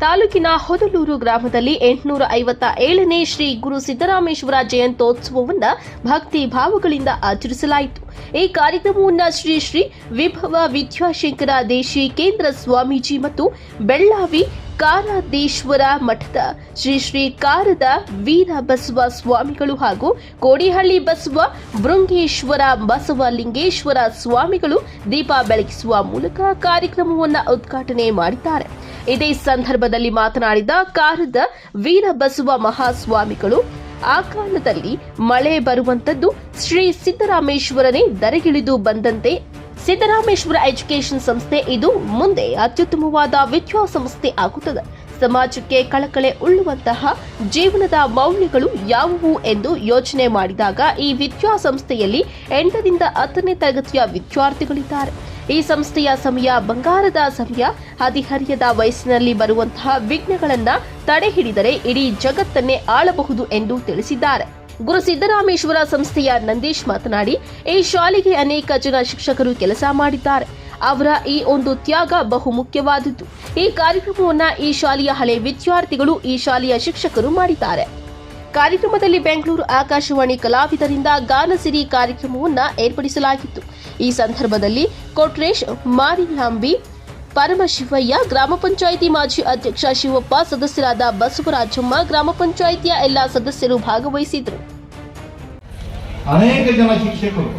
ತಾಲೂಕಿನ ಹೊದಲೂರು ಗ್ರಾಮದಲ್ಲಿ ಎಂಟುನೂರ ಐವತ್ತ ಏಳನೇ ಶ್ರೀ ಗುರು ಸಿದ್ದರಾಮೇಶ್ವರ ಜಯಂತೋತ್ಸವವನ್ನು ಭಕ್ತಿ ಭಾವಗಳಿಂದ ಆಚರಿಸಲಾಯಿತು. ಈ ಕಾರ್ಯಕ್ರಮವನ್ನು ಶ್ರೀ ಶ್ರೀ ವಿಭವ ವಿದ್ಯಾಶಂಕರ ದೇಶಿ ಕೇಂದ್ರ ಸ್ವಾಮೀಜಿ ಮತ್ತು ಬೆಳ್ಳಾವಿ ಕಾರಾದೇಶ್ವರ ಮಠದ ಶ್ರೀ ಶ್ರೀ ಕಾರದ ವೀರ ಬಸವ ಸ್ವಾಮಿಗಳು ಹಾಗೂ ಕೋಡಿಹಳ್ಳಿ ಬಸವ ಬೃಂಗೇಶ್ವರ ಬಸವಲಿಂಗೇಶ್ವರ ಸ್ವಾಮಿಗಳು ದೀಪ ಬೆಳಗಿಸುವ ಮೂಲಕ ಕಾರ್ಯಕ್ರಮವನ್ನು ಉದ್ಘಾಟನೆ ಮಾಡಿದ್ದಾರೆ. ಇದೇ ಸಂದರ್ಭದಲ್ಲಿ ಮಾತನಾಡಿದ ಕಾರದ ವೀರಬಸವ ಮಹಾಸ್ವಾಮಿಗಳು ಆ ಕಾಲದಲ್ಲಿ ಮಳೆ ಬರುವಂತದ್ದು ಶ್ರೀ ಸಿದ್ದರಾಮೇಶ್ವರನೇ ದರೆಗಿಳಿದು ಬಂದಂತೆ ಸಿದ್ದರಾಮೇಶ್ವರ ಎಜುಕೇಷನ್ ಸಂಸ್ಥೆ ಇದು ಮುಂದೆ ಅತ್ಯುತ್ತಮವಾದ ವಿದ್ಯಾಸಂಸ್ಥೆ ಆಗುತ್ತದೆ. ಸಮಾಜಕ್ಕೆ ಕಳಕಳೆ ಉಳ್ಳುವಂತಹ ಜೀವನದ ಮೌಲ್ಯಗಳು ಯಾವುವು ಎಂದು ಯೋಚನೆ ಮಾಡಿದಾಗ ಈ ವಿದ್ಯಾಸಂಸ್ಥೆಯಲ್ಲಿ ಎಂಟರಿಂದ ಹತ್ತನೇ ತರಗತಿಯ ವಿದ್ಯಾರ್ಥಿಗಳಿದ್ದಾರೆ. ಈ ಸಂಸ್ಥೆಯ ಸಮಯ ಬಂಗಾರದ ಸಮಯ. ಹದಿಹರಿಯದ ವಯಸ್ಸಿನಲ್ಲಿ ಬರುವಂತಹ ವಿಘ್ನಗಳನ್ನು ತಡೆ ಹಿಡಿದರೆ ಇಡೀ ಜಗತ್ತನ್ನೇ ಆಳಬಹುದು ಎಂದು ತಿಳಿಸಿದ್ದಾರೆ. ಗುರು ಸಿದ್ದರಾಮೇಶ್ವರ ಸಂಸ್ಥೆಯ ನಂದೀಶ್ ಮಾತನಾಡಿ, ಈ ಶಾಲೆಗೆ ಅನೇಕ ಜನ ಶಿಕ್ಷಕರು ಕೆಲಸ ಮಾಡಿದ್ದಾರೆ. ಅವರ ಈ ಒಂದು ತ್ಯಾಗ ಬಹು ಮುಖ್ಯವಾದದ್ದು. ಈ ಕಾರ್ಯಕ್ರಮವನ್ನು ಈ ಶಾಲೆಯ ಹಳೆ ವಿದ್ಯಾರ್ಥಿಗಳು, ಈ ಶಾಲೆಯ ಶಿಕ್ಷಕರು ಮಾಡಿದ್ದಾರೆ. ಕಾರ್ಯಕ್ರಮದಲ್ಲಿ ಬೆಂಗಳೂರು ಆಕಾಶವಾಣಿ ಕಲಾವಿದರಿಂದ ಗಾನಸಿರಿ ಕಾರ್ಯಕ್ರಮವನ್ನು ಏರ್ಪಡಿಸಲಾಗಿತ್ತು. ಈ ಸಂದರ್ಭದಲ್ಲಿ ಕೊಟ್ರೇಶ್, ಮಾರಿಯಾಂಬಿ ಪರಮಶಿವಯ್ಯ ಗ್ರಾಮ ಪಂಚಾಯಿತಿ ಮಾಜಿ ಅಧ್ಯಕ್ಷ, ಶಿವಪ್ಪ ಸದಸ್ಯರಾದ ಬಸವರಾಜಮ್ಮ ಗ್ರಾಮ ಪಂಚಾಯಿತಿಯ ಎಲ್ಲ ಸದಸ್ಯರು ಭಾಗವಹಿಸಿದ್ರು ಅನೇಕ ಜನ ಶಿಕ್ಷಕರು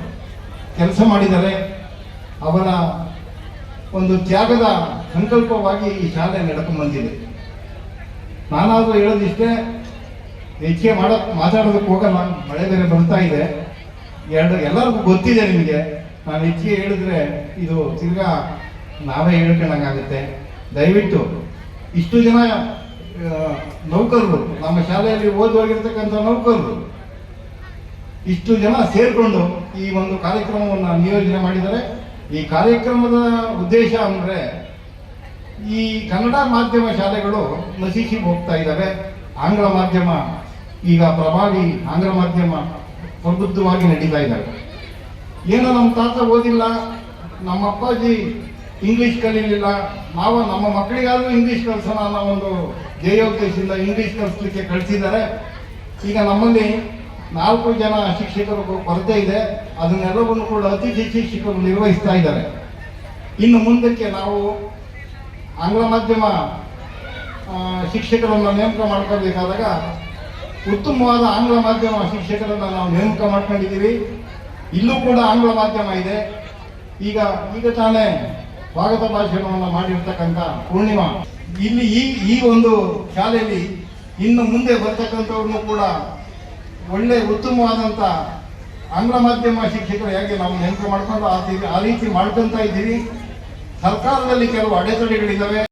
ಕೆಲಸ ಮಾಡಿದರೆ ಅವರ ಒಂದು ತ್ಯಾಗದ ಸಂಕಲ್ಪವಾಗಿ ಈ ಶಾಲೆ ನಡ್ಕೊಂಡು ಬಂದಿದೆ. ನಾನಾದರೂ ಹೇಳೋದಿಷ್ಟೇ ಹೆಚ್ಚಿಗೆ ಮಾಡೋ, ಮಾತಾಡೋದಕ್ಕೆ ಹೋಗಲ್ಲ, ಮಳೆ ಬೇರೆ ಬರ್ತಾ ಇದೆ. ಎರಡು, ಎಲ್ಲರಿಗೂ ಗೊತ್ತಿದೆ ನಿಮಗೆ. ನಾನು ಹೆಚ್ಚಿಗೆ ಹೇಳಿದ್ರೆ ಇದು ತಿರ್ಗಾ ನಾವೇ ಹೇಳ್ಕೊಂಡಂಗಾಗುತ್ತೆ ದಯವಿಟ್ಟು ಇಷ್ಟು ಜನ ನೌಕರರು, ನಮ್ಮ ಶಾಲೆಯಲ್ಲಿ ಓದಿ ಹೋಗಿರ್ತಕ್ಕಂಥ ನೌಕರರು, ಇಷ್ಟು ಜನ ಸೇರಿಕೊಂಡು ಈ ಒಂದು ಕಾರ್ಯಕ್ರಮವನ್ನು ನಿಯೋಜನೆ ಮಾಡಿದ್ದಾರೆ. ಈ ಕಾರ್ಯಕ್ರಮದ ಉದ್ದೇಶ ಅಂದರೆ, ಈ ಕನ್ನಡ ಮಾಧ್ಯಮ ಶಾಲೆಗಳು ನಶಿಸಿ ಹೋಗ್ತಾ ಇದ್ದಾವೆ. ಆಂಗ್ಲ ಮಾಧ್ಯಮ, ಈಗ ಪ್ರಭಾವಿ ಆಂಗ್ಲ ಮಾಧ್ಯಮ ಪ್ರಬುದ್ಧವಾಗಿ ನಡೀತಾ ಇದ್ದಾವೆ. ಏನೋ ನಮ್ಮ ತಾತ ಓದಿಲ್ಲ, ನಮ್ಮ ಅಪ್ಪಾಜಿ ಇಂಗ್ಲಿಷ್ ಕಲೀಲಿಲ್ಲ. ನಾವು ನಮ್ಮ ಮಕ್ಕಳಿಗಾದ್ರೂ ಇಂಗ್ಲಿಷ್ ಕಲಿಸೋಣ ಅನ್ನೋ ಒಂದು ಧ್ಯೇಯೋದ್ದೇಶದಿಂದ ಇಂಗ್ಲಿಷ್ ಕಲಿಸ್ಲಿಕ್ಕೆ ಕಳಿಸಿದ್ದಾರೆ. ಈಗ ನಮ್ಮಲ್ಲಿ ನಾಲ್ಕು ಜನ ಶಿಕ್ಷಕರು ಕೊರತೆ ಇದೆ. ಅದನ್ನೆಲ್ಲವನ್ನು ಕೂಡ ಅತಿಥಿ ಶಿಕ್ಷಕರು ನಿರ್ವಹಿಸ್ತಾ ಇದ್ದಾರೆ. ಇನ್ನು ಮುಂದಕ್ಕೆ ನಾವು ಆಂಗ್ಲ ಮಾಧ್ಯಮ ಶಿಕ್ಷಕರನ್ನು ನೇಮಕ ಮಾಡ್ಕೋಬೇಕಾದಾಗ ಉತ್ತಮವಾದ ಆಂಗ್ಲ ಮಾಧ್ಯಮ ಶಿಕ್ಷಕರನ್ನು ನಾವು ನೇಮಕ ಮಾಡ್ಕೊಂಡಿದ್ದೀವಿ. ಇಲ್ಲೂ ಕೂಡ ಆಂಗ್ಲ ಮಾಧ್ಯಮ ಇದೆ. ಈಗ ಈಗ ತಾನೇ ಸ್ವಾಗತ ಭಾಷಣವನ್ನು ಮಾಡಿರ್ತಕ್ಕಂಥ ಪೂರ್ಣಿಮಾ. ಇಲ್ಲಿ ಈ ಈ ಒಂದು ಶಾಲೆಯಲ್ಲಿ ಇನ್ನು ಮುಂದೆ ಬರ್ತಕ್ಕಂಥವ್ರನ್ನು ಕೂಡ ಒಳ್ಳೆ ಉತ್ತಮವಾದಂಥ ಆಂಗ್ಲ ಮಾಧ್ಯಮ ಶಿಕ್ಷಕರು ಹೇಗೆ ನಾವು ನೇಮಕ ಮಾಡ್ಕೊಂಡು ಆ ರೀತಿ- ಆ ರೀತಿ ಮಾಡ್ಕೊಂತ ಇದ್ದೀವಿ. ಸರ್ಕಾರದಲ್ಲಿ ಕೆಲವು ಅಡೆತಡೆಗಳಿದ್ದಾವೆ.